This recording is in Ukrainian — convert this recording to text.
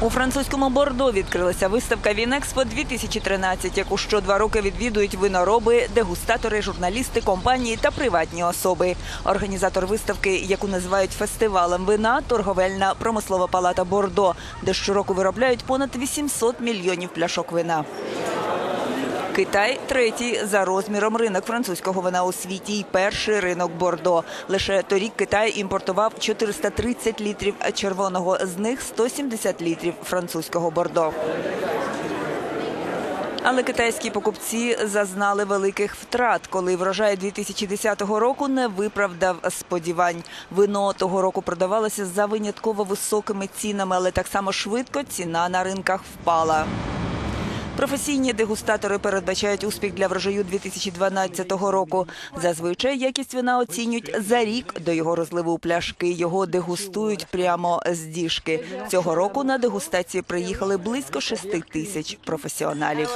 У французькому Бордо відкрилася виставка Вінекспо 2013, яку що два роки відвідують винороби, дегустатори, журналісти, компанії та приватні особи. Організатор виставки, яку називають фестивалем вина, торговельна промислова палата Бордо, де щороку виробляють понад 800 мільйонів пляшок вина. Китай третій за розміром ринок французького вина у світі і перший ринок Бордо. Лише торік Китай імпортував 430 літрів червоного, з них 170 літрів французького Бордо. Але китайські покупці зазнали великих втрат, коли врожай 2010 року не виправдав сподівань. Вино того року продавалося за винятково високими цінами, але так само швидко ціна на ринках впала. Професійні дегустатори передбачають успіх для врожаю 2012 року. Зазвичай якість вина оцінюють за рік до його розливу у пляшки. Його дегустують прямо з діжки. Цього року на дегустації приїхали близько 6 тисяч професіоналів.